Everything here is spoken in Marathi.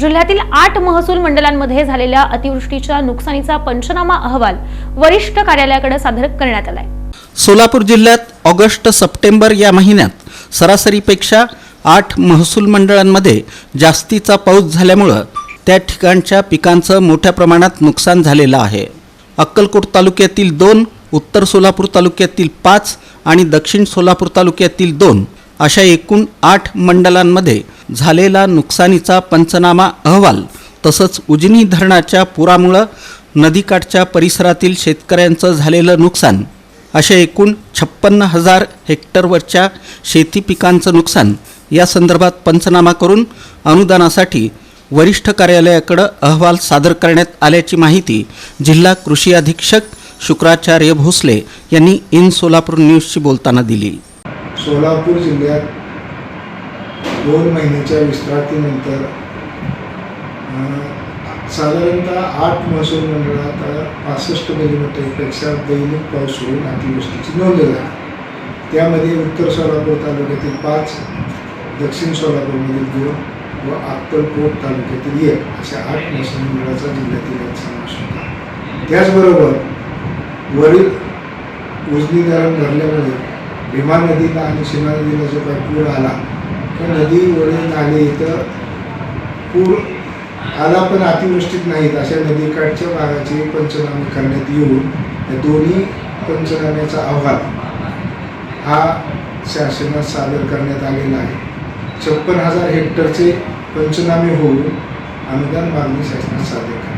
जिल्ह्यातील आठ महसूल मंडळांमध्ये झालेल्या अतिवृष्टीच्या नुकसानीचा पंचनामा अहवाल वरिष्ठ कार्यालयाकडे सादर करण्यात आलाय. सोलापूर जिल्ह्यात ऑगस्ट सप्टेंबर या महिन्यात सरासरीपेक्षा आठ महसूल मंडळांमध्ये जास्तीचा पाऊस झाल्यामुळं त्या ठिकाणच्या पिकांचं मोठ्या प्रमाणात नुकसान झालेलं आहे. अक्कलकोट तालुक्यातील दोन उत्तर सोलापूर तालुक्यातील पाच आणि दक्षिण सोलापूर तालुक्यातील दोन अशा एकूण आठ मंडलांमध्ये झालेला नुकसानीचा पंचनामा अहवाल तसंच उजनी धरणाच्या पुरामुळं नदीकाठच्या परिसरातील शेतकऱ्यांचं झालेलं नुकसान असे एकूण छप्पन्न हजार हेक्टरवरच्या शेती पिकांचं नुकसान या संदर्भात पंचनामा करून अनुदानासाठी वरिष्ठ कार्यालयाकडं अहवाल सादर करण्यात आल्याची माहिती जिल्हा कृषी अधीक्षक शुक्राचार्य भोसले यांनी इन सोलापूर न्यूजशी बोलताना दिली. सोलापूर जिल्ह्यात दोन महिन्याच्या विश्रांतीनंतर साधारणतः आठ महसूल मंडळात पासष्ट मिलीमीटरपेक्षा दैनिक पाऊस होऊन अतिवृष्टीची नोंद झाली. त्यामध्ये उत्तर सोलापूर तालुक्यातील पाच दक्षिण सोलापूरमधील दोन व अक्कलकोट तालुक्यातील एक अशा आठ महसूल मंडळाचा जिल्ह्यातील यात समावेश होता. त्याचबरोबर वरील उजनी धरण भरल्यामुळे भीमा नदीला आणि सीमा नदीला जो काही पूर आला तर नदी ओढे नाले इथं पूर आला पण अतिवृष्टीत नाहीत. अशा नदीकाठच्या भागाचे पंचनामे करण्यात येऊन या दोन्ही पंचनाम्याचा अहवाल हा शासनात सादर करण्यात आलेला आहे. छप्पन हजार हेक्टरचे पंचनामे होऊन अनुदान मागणी शासनात सादर करण्यात